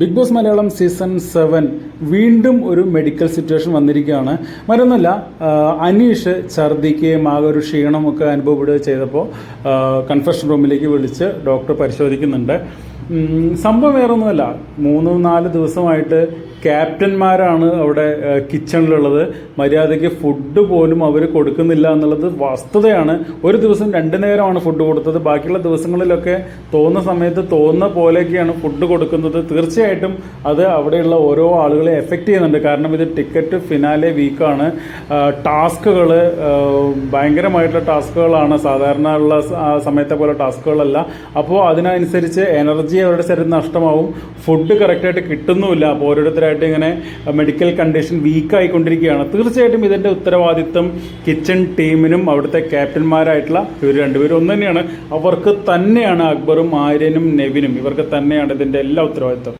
Big Boss Malayalam season seven വീണ്ടും ഒരു medical situation വന്നിരിക്കുകയാണ്. മരുന്നല്ല അനീഷ് ഛർദിക്കുകയും ആകെ ഒരു ക്ഷീണമൊക്കെ അനുഭവപ്പെടുകയും ചെയ്തപ്പോൾ കൺഫെഷൻ റൂമിലേക്ക് വിളിച്ച് ഡോക്ടർ പരിശോധിക്കുന്നുണ്ട്. സംഭവം വേറൊന്നുമല്ല. മൂന്ന് നാല് ദിവസമായിട്ട് ക്യാപ്റ്റന്മാരാണ് അവിടെ കിച്ചണിലുള്ളത്. മര്യാദയ്ക്ക് ഫുഡ് പോലും അവർ കൊടുക്കുന്നില്ല എന്നുള്ളത് വസ്തുതയാണ്. ഒരു ദിവസം രണ്ട് നേരമാണ് ഫുഡ് കൊടുത്തത്. ബാക്കിയുള്ള ദിവസങ്ങളിലൊക്കെ തോന്നുന്ന സമയത്ത് തോന്നുന്ന പോലെയൊക്കെയാണ് ഫുഡ് കൊടുക്കുന്നത്. തീർച്ചയായിട്ടും അത് അവിടെയുള്ള ഓരോ ആളുകളെ എഫക്റ്റ് ചെയ്യുന്നുണ്ട്. കാരണം ഇത് ടിക്കറ്റ് ഫിനാലെ വീക്കാണ്. ടാസ്കുകൾ ഭയങ്കരമായിട്ടുള്ള ടാസ്കുകളാണ്. സാധാരണ ഉള്ള സമയത്തെ പോലെ ടാസ്കുകളല്ല. അപ്പോൾ അതിനനുസരിച്ച് എനർജി അവരുടെ ശരീരം നഷ്ടമാവും. ഫുഡ് കറക്റ്റായിട്ട് കിട്ടുന്നുമില്ല. അപ്പോൾ ഓരോരുത്തരായിട്ട് ഇങ്ങനെ മെഡിക്കൽ കണ്ടീഷൻ വീക്ക് ആയിക്കൊണ്ടിരിക്കുകയാണ്. തീർച്ചയായിട്ടും ഇതിന്റെ ഉത്തരവാദിത്വം കിച്ചൺ ടീമിനും അവിടുത്തെ ക്യാപ്റ്റന്മാരായിട്ടുള്ള ഇവർ രണ്ടുപേരും ഒന്ന് തന്നെയാണ്. അവർക്ക് തന്നെയാണ് അക്ബറും ആര്യനും നെവിനും. ഇവർക്ക് തന്നെയാണ് ഇതിന്റെ എല്ലാ ഉത്തരവാദിത്വം.